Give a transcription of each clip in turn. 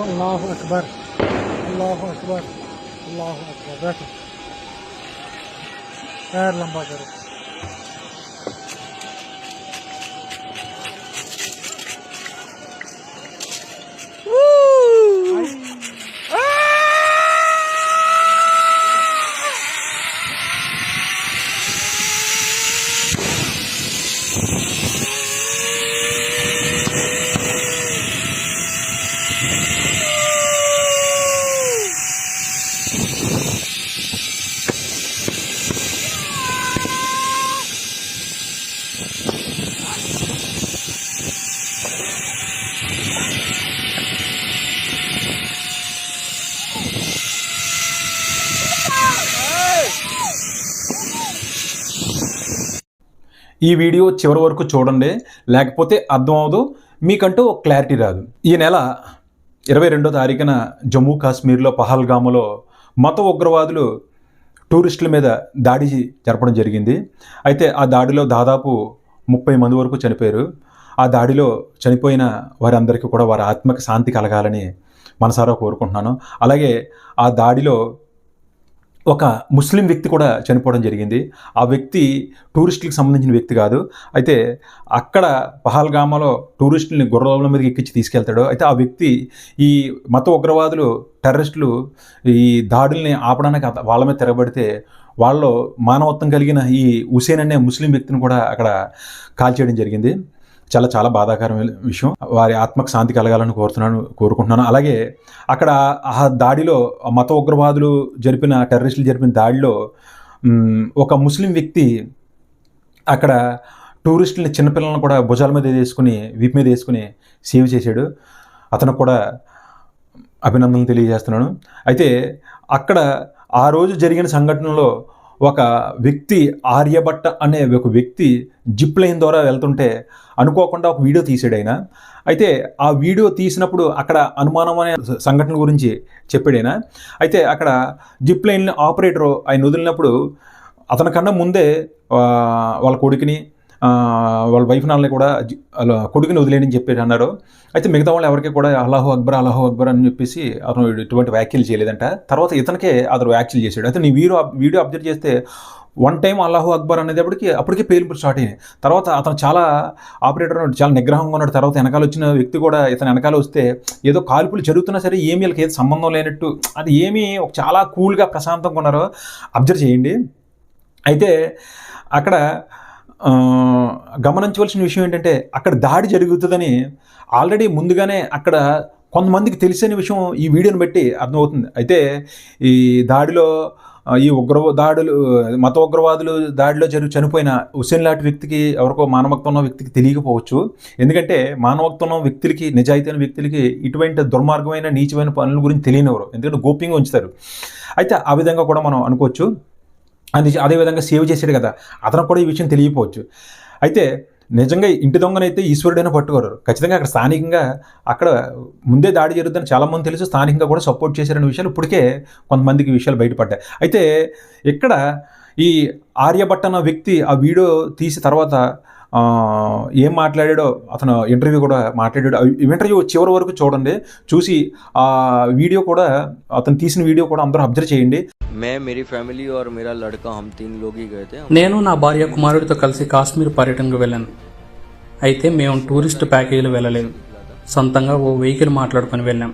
الله أكبر. الله أكبر. الله أكبر. بس خير لمبا ఈ వీడియో చివరి వరకు చూడండి. లేకపోతే అర్థం అవదు. మీకంటూ ఒక క్లారిటీ రాదు. ఈ నెల ఇరవై రెండో తారీఖున జమ్మూ కాశ్మీర్లో పహల్గాములో మత ఉగ్రవాదులు టూరిస్టుల మీద దాడి జరపడం జరిగింది. అయితే ఆ దాడిలో దాదాపు ముప్పై మంది వరకు చనిపోయారు. ఆ దాడిలో చనిపోయిన వారందరికీ కూడా వారి ఆత్మకి శాంతి కలగాలని మనసారా కోరుకుంటున్నాను. అలాగే ఆ దాడిలో ఒక ముస్లిం వ్యక్తి కూడా చనిపోవడం జరిగింది. ఆ వ్యక్తి టూరిస్టులకు సంబంధించిన వ్యక్తి కాదు. అయితే అక్కడ పహల్గామాలో టూరిస్టుల్ని గుర్రాల మీదకి ఎక్కించి తీసుకెళ్తాడు. అయితే ఆ వ్యక్తి ఈ మత ఉగ్రవాదులు టెర్రరిస్టులు ఈ దాడుల్ని ఆపడానికి వాళ్ళ మీద తిరగబడితే వాళ్ళు మానవత్వం కలిగిన ఈ హుసేన్ అనే ముస్లిం వ్యక్తిని కూడా అక్కడ కాల్చేయడం జరిగింది. చాలా చాలా బాధాకరమైన విషయం. వారి ఆత్మకు శాంతి కలగాలని కోరుతున్నాను కోరుకుంటున్నాను. అలాగే అక్కడ ఆ దాడిలో మత ఉగ్రవాదులు జరిపిన టెర్రరిస్టులు జరిపిన దాడిలో ఒక ముస్లిం వ్యక్తి అక్కడ టూరిస్టులని చిన్నపిల్లలను కూడా భుజాల మీద వేసుకుని వీపు మీద వేసుకుని సేవ్ చేశాడు. అతను కూడా అభినందనలు తెలియజేస్తున్నాను. అయితే అక్కడ ఆ రోజు జరిగిన సంఘటనలో ఒక వ్యక్తి ఆర్యభట్ట అనే ఒక వ్యక్తి జిప్ లైన్ ద్వారా వెళ్తుంటే అనుకోకుండా ఒక వీడియో తీసాడు ఆయన. అయితే ఆ వీడియో తీసినప్పుడు అక్కడ అనుమానం అనే సంఘటన గురించి చెప్పాడు ఆయన. అయితే అక్కడ జిప్ లైన్ ఆపరేటర్ ఆయన వదిలినప్పుడు అతనికన్నా ముందే వాళ్ళ కొడుకుని వాళ్ళ వైఫ్ నాన్నని కూడా వాళ్ళ కొడుకుని వదిలేయని చెప్పి అన్నారు అయితే మిగతా వాళ్ళు ఎవరికి కూడా అల్లాహు అక్బర్ అల్లాహు అక్బర్ అని చెప్పేసి అతను ఇటువంటి వ్యాఖ్యలు చేయలేదంట. తర్వాత ఇతనికే అతను వ్యాఖ్యలు చేశాడు. అయితే నీ వీడియో వీడియో అబ్జర్వ్ చేస్తే వన్ టైం అల్లాహు అక్బర్ అనేటప్పటికి అప్పటికే పేలింపులు స్టార్ట్ అయినాయి. తర్వాత అతను చాలా ఆపరేటర్ ఉన్నాడు చాలా నిగ్రహంగా ఉన్నాడు. తర్వాత వెనకాల వచ్చిన వ్యక్తి కూడా ఇతను వెనకాల వస్తే ఏదో కాల్పులు జరుగుతున్నా సరే ఏమి వీళ్ళకి ఏది సంబంధం లేనట్టు అది ఏమీ ఒక చాలా కూల్గా ప్రశాంతంగా ఉన్నారో అబ్జర్వ్ చేయండి. అయితే అక్కడ గమనించవలసిన విషయం ఏంటంటే అక్కడ దాడి జరుగుతుందని ఆల్రెడీ ముందుగానే అక్కడ కొంతమందికి తెలిసిన విషయం ఈ వీడియోని బట్టి అర్థమవుతుంది. అయితే ఈ దాడిలో ఈ ఉగ్ర దాడులు మత ఉగ్రవాదులు దాడిలో జరుగు చనిపోయిన హుసేన్ లాంటి వ్యక్తికి ఎవరికో మానవత్వం ఉన్న వ్యక్తికి తెలియకపోవచ్చు. ఎందుకంటే మానవత్వం ఉన్న వ్యక్తులకి నిజాయితీ వ్యక్తులకి ఇటువంటి దుర్మార్గమైన నీచమైన పనుల గురించి తెలియనివ్వరు ఎందుకంటే గోప్యంగా ఉంచుతారు. అయితే ఆ విధంగా కూడా మనం అనుకోవచ్చు. అది అదేవిధంగా సేవ్ చేశాడు కదా అతను కూడా ఈ విషయం తెలియకపోవచ్చు. అయితే నిజంగా ఇంటి దొంగనైతే ఈశ్వరుడైనా పట్టుకోరు. ఖచ్చితంగా అక్కడ స్థానికంగా అక్కడ ముందే దాడి జరుగుతుందని చాలామంది తెలుసు. స్థానికంగా కూడా సపోర్ట్ చేశారనే విషయాలు ఇప్పటికే కొంతమందికి విషయాలు బయటపడ్డాయి. అయితే ఇక్కడ ఈ ఆర్యభట్ట అన్న వ్యక్తి ఆ వీడియో తీసి తర్వాత ఏం మాట్లాడాడో అతను ఇంటర్వ్యూ కూడా మాట్లాడాడు. ఇంటర్వ్యూ చివరి వరకు చూడండి. చూసి ఆ వీడియో కూడా అతను తీసిన వీడియో కూడా అందరూ అబ్జర్వ్ చేయండి. నేను నా భార్య కుమారుడితో కలిసి కాశ్మీర్ పర్యటనకు వెళ్ళాను. అయితే మేము టూరిస్ట్ ప్యాకేజీలు వెళ్ళలేదు. సొంతంగా ఓ వెహికల్ మాట్లాడుకొని వెళ్ళాం.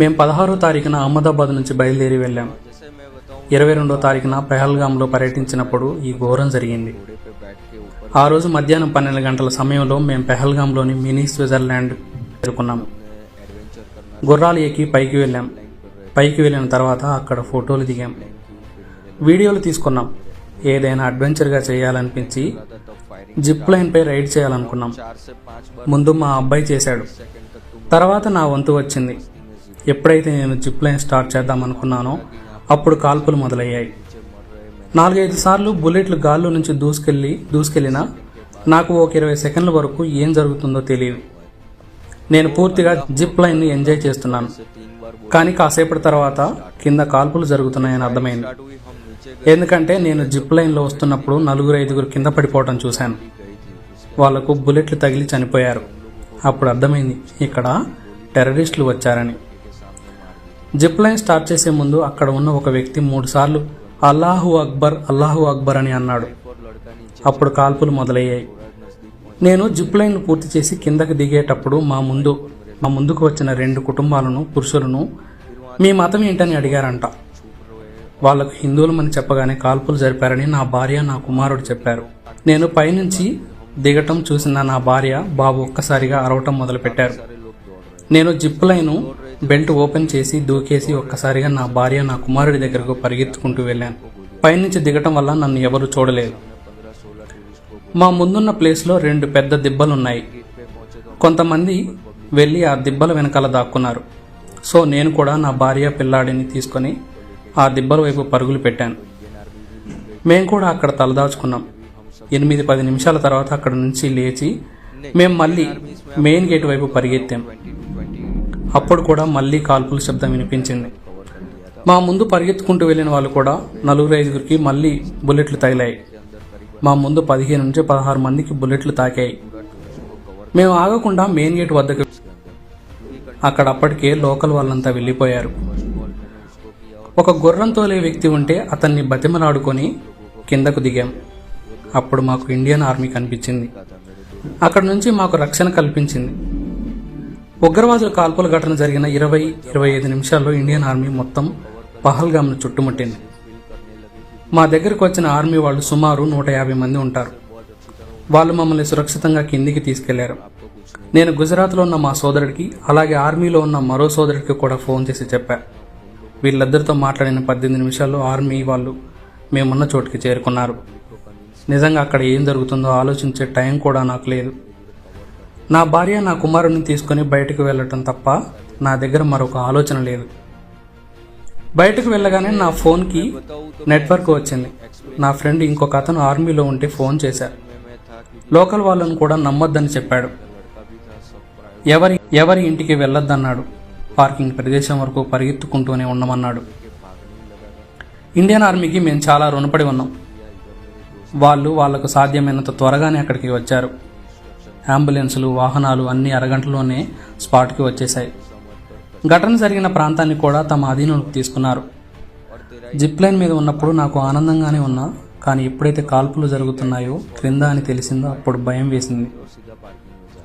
మేము పదహారో తారీఖున అహ్మదాబాద్ నుంచి బయలుదేరి వెళ్ళాం. ఇరవై రెండో తారీఖున పెహల్గాంలో పర్యటించినప్పుడు ఈ ఘోరం జరిగింది. ఆ రోజు మధ్యాహ్నం పన్నెండు గంటల సమయంలో మేము పెహల్గాంలోని మినీ స్విట్జర్లాండ్ చేరుకున్నాము. గుర్రాలు ఎక్కి పైకి వెళ్ళాం. పైకి వెళ్ళిన తర్వాత అక్కడ ఫోటోలు దిగాం. వీడియోలు తీసుకున్నాం. ఏదైనా అడ్వెంచర్గా చేయాలనిపించి జిప్ లైన్పై రైడ్ చేయాలనుకున్నాం. ముందు మా అబ్బాయి చేశాడు. తర్వాత నా వంతు వచ్చింది. ఎప్పుడైతే నేను జిప్ లైన్ స్టార్ట్ చేద్దామనుకున్నానో అప్పుడు కాల్పులు మొదలయ్యాయి. నాలుగైదు సార్లు బుల్లెట్లు గాల్లో నుంచి దూసుకెళ్ళి దూసుకెళ్ళినా నాకు ఒక ఇరవై సెకండ్ల వరకు ఏం జరుగుతుందో తెలియదు. నేను పూర్తిగా జిప్ లైన్ ఎంజాయ్ చేస్తున్నాను. కానీ కాసేపటి తర్వాత కింద కాల్పులు జరుగుతున్నాయని అర్థమైంది. ఎందుకంటే నేను జిప్ లైన్లో వస్తున్నప్పుడు నలుగురు ఐదుగురు కింద పడిపోవటం చూశాను. వాళ్ళకు బుల్లెట్లు తగిలి చనిపోయారు. అప్పుడు అర్థమైంది ఇక్కడ టెర్రరిస్టులు వచ్చారని. జిప్ లైన్ స్టార్ట్ చేసే ముందు అక్కడ ఉన్న ఒక వ్యక్తి మూడుసార్లు అల్లాహు అక్బర్ అల్లాహు అక్బర్ అని అన్నాడు. అప్పుడు కాల్పులు మొదలయ్యాయి. నేను జిప్ లైన్ పూర్తి చేసి కిందకు దిగేటప్పుడు మా ముందు మా ముందుకు వచ్చిన రెండు కుటుంబాలను పురుషులను మీ మతం ఏంటని అడిగారంట. వాళ్ళకు హిందువులమని చెప్పగానే కాల్పులు జరిపారని నా భార్య నా కుమారుడు చెప్పారు. నేను పైనుంచి దిగటం చూసిన నా భార్య బాబు ఒక్కసారిగా అరవటం మొదలుపెట్టారు. నేను జిప్ లైను బెల్ట్ ఓపెన్ చేసి దూకేసి ఒక్కసారిగా నా భార్య నా కుమారుడి దగ్గరకు పరిగెత్తుకుంటూ వెళ్ళాను. పైనుంచి దిగటం వల్ల నన్ను ఎవరు చూడలేదు. మా ముందున్న ప్లేస్లో రెండు పెద్ద దిబ్బలున్నాయి. కొంతమంది వెళ్ళి ఆ దిబ్బల వెనకాల దాక్కున్నారు. సో నేను కూడా నా భార్య పిల్లాడిని తీసుకొని ఆ దిబ్బల వైపు పరుగులు పెట్టాను. మేము కూడా అక్కడ తలదాచుకున్నాం. ఎనిమిది పది నిమిషాల తర్వాత అక్కడ నుంచి లేచి మేము మళ్ళీ మెయిన్ గేట్ వైపు పరిగెత్తాం. అప్పుడు కూడా మళ్ళీ కాల్పుల శబ్దం వినిపించింది. మా ముందు పరిగెత్తుకుంటూ వెళ్ళిన వాళ్ళు కూడా నలుగురు ఐదుగురికి మళ్ళీ బుల్లెట్లు తగిలాయి. మా ముందు పదిహేను నుంచి పదహారు మందికి బుల్లెట్లు తాకాయి. మేము ఆగకుండా మెయిన్ గేట్ వద్దకు అక్కడ అప్పటికే లోకల్ వాళ్ళంతా వెళ్ళిపోయారు. ఒక గుర్రం తోలే వ్యక్తి ఉంటే అతన్ని బతిమలాడుకొని కిందకు దిగాం. అప్పుడు మాకు ఇండియన్ ఆర్మీ కనిపించింది. అక్కడ నుంచి మాకు రక్షణ కల్పించింది. ఉగ్రవాదుల కాల్పుల ఘటన జరిగిన ఇరవై ఇరవై ఐదు నిమిషాల్లో ఇండియన్ ఆర్మీ మొత్తం పహల్గామ్ను చుట్టుముట్టింది. మా దగ్గరకు వచ్చిన ఆర్మీ వాళ్ళు సుమారు నూట యాభై మంది ఉంటారు. వాళ్ళు మమ్మల్ని సురక్షితంగా కిందికి తీసుకెళ్ళారు. నేను గుజరాత్లో ఉన్న మా సోదరుడికి అలాగే ఆర్మీలో ఉన్న మరో సోదరుడికి కూడా ఫోన్ చేసి చెప్పా. వీళ్ళిద్దరితో మాట్లాడిన పద్దెనిమిది నిమిషాల్లో ఆర్మీ వాళ్ళు మేమున్న చోటుకి చేరుకున్నారు. నిజంగా అక్కడ ఏం జరుగుతుందో ఆలోచించే టైం కూడా నాకు లేదు. నా భార్య నా కుమారుడిని తీసుకొని బయటకు వెళ్ళటం తప్ప నా దగ్గర మరొక ఆలోచన లేదు. బయటకు వెళ్ళగానే నా ఫోన్కి నెట్వర్క్ వచ్చింది. నా ఫ్రెండ్ ఇంకొక అతను ఆర్మీలో ఉంటే ఫోన్ చేశారు. లోకల్ వాళ్ళను కూడా నమ్మొద్దని చెప్పాడు. ఎవరి ఎవరి ఇంటికి వెళ్ళొద్దన్నాడు. పార్కింగ్ ప్రదేశం వరకు పరిగెత్తుకుంటూనే ఉండమన్నాడు. ఇండియన్ ఆర్మీకి మేము చాలా రుణపడి ఉన్నాం. వాళ్ళు వాళ్ళకు సాధ్యమైనంత త్వరగానే అక్కడికి వచ్చారు. అంబులెన్సులు వాహనాలు అన్ని అరగంటలోనే స్పాట్కి వచ్చేశాయి. ఘటన జరిగిన ప్రాంతాన్ని కూడా తమ అధీనంలోకి తీసుకున్నారు. జిప్ లైన్ మీద ఉన్నప్పుడు నాకు ఆనందంగానే ఉన్నా కానీ ఎప్పుడైతే కాల్పులు జరుగుతున్నాయో క్రింద అని తెలిసిందో అప్పుడు భయం వేసింది.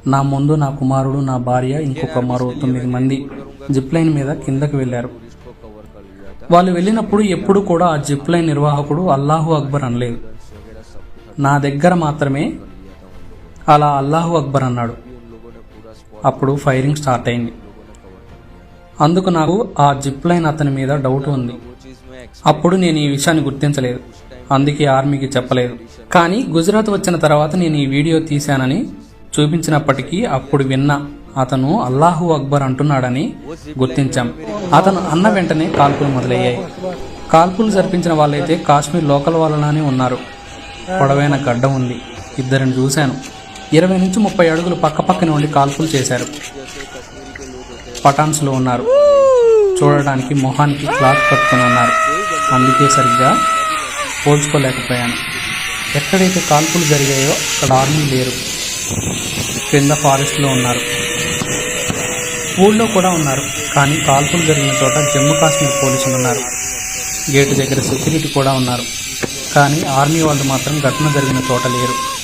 నా ముందు నా కుమారుడు నా భార్య ఇంకొక మరో తొమ్మిది మంది జిప్ లైన్ మీద కిందకు వెళ్ళారు. వాళ్ళు వెళ్ళినప్పుడు ఎప్పుడు కూడా ఆ జిప్ లైన్ నిర్వాహకుడు అల్లాహు అక్బర్ అనలేదు. నా దగ్గర మాత్రమే అలా అల్లాహు అక్బర్ అన్నాడు. అప్పుడు ఫైరింగ్ స్టార్ట్ అయింది. అందుకు నాకు ఆ జిప్ లైన్ అతని మీద డౌట్ ఉంది. అప్పుడు నేను ఈ విషయాన్ని గుర్తించలేదు. అందుకే ఆర్మీకి చెప్పలేదు. కానీ గుజరాత్ వచ్చిన తర్వాత నేను ఈ వీడియో తీశానని చూపించినప్పటికీ అప్పుడు విన్నా అతను అల్లాహు అక్బర్ అంటున్నాడని గుర్తించాం. అతను అన్న వెంటనే కాల్పులు మొదలయ్యాయి. కాల్పులు జరిపించిన వాళ్ళైతే కాశ్మీర్ లోకల్ వాళ్ళలానే ఉన్నారు. పొడవైన గడ్డ ఉంది. ఇద్దరిని చూశాను. ఇరవై నుంచి ముప్పై అడుగులు పక్కపక్కన ఉండి కాల్పులు చేశారు. పటాన్స్లో ఉన్నారు. చూడడానికి మొహానికి క్లాత్ కట్టుకుని ఉన్నారు. అందుకే సరిగ్గా పోల్చుకోలేకపోయాను. ఎక్కడైతే కాల్పులు జరిగాయో అక్కడ ఆర్మీ లేరు. క్రింద ఫారెస్ట్లో ఉన్నారు. ఊళ్ళో కూడా ఉన్నారు. కానీ కాల్పులు జరిగిన చోట జమ్మూ కాశ్మీర్ పోలీసులు ఉన్నారు. గేటు దగ్గర సెక్యూరిటీ కూడా ఉన్నారు. కానీ ఆర్మీ వాళ్ళు మాత్రం ఘటన జరిగిన చోట లేరు.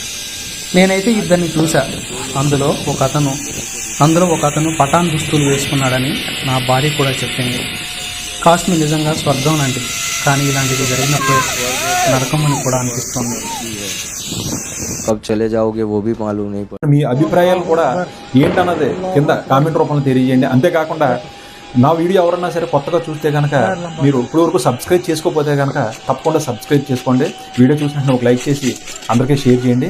నేనైతే ఇద్దరిని చూశా. అందులో ఒక అతను అందులో ఒక అతను పటాన్ దుస్తులు వేసుకున్నాడని నా భార్య కూడా చెప్పింది. కాశ్మీర్ నిజంగా స్వర్గం లాంటిది కానీ ఇలాంటిది జరిగినప్పుడు నరకం అని కూడా అనిపిస్తుంది. కబ్ చలే జావుగే ఓ మీ అభిప్రాయాలు కూడా ఏంటన్నది కింద కామెంట్ రూపంలో తెలియజేయండి. అంతేకాకుండా నా వీడియో ఎవరన్నా సరే కొత్తగా చూస్తే కనుక మీరు ఇప్పుడు వరకు సబ్స్క్రైబ్ చేసుకోకపోతే కనుక తప్పకుండా సబ్స్క్రైబ్ చేసుకోండి. వీడియో చూసినట్టు ఒక లైక్ చేసి అందరికీ షేర్ చేయండి.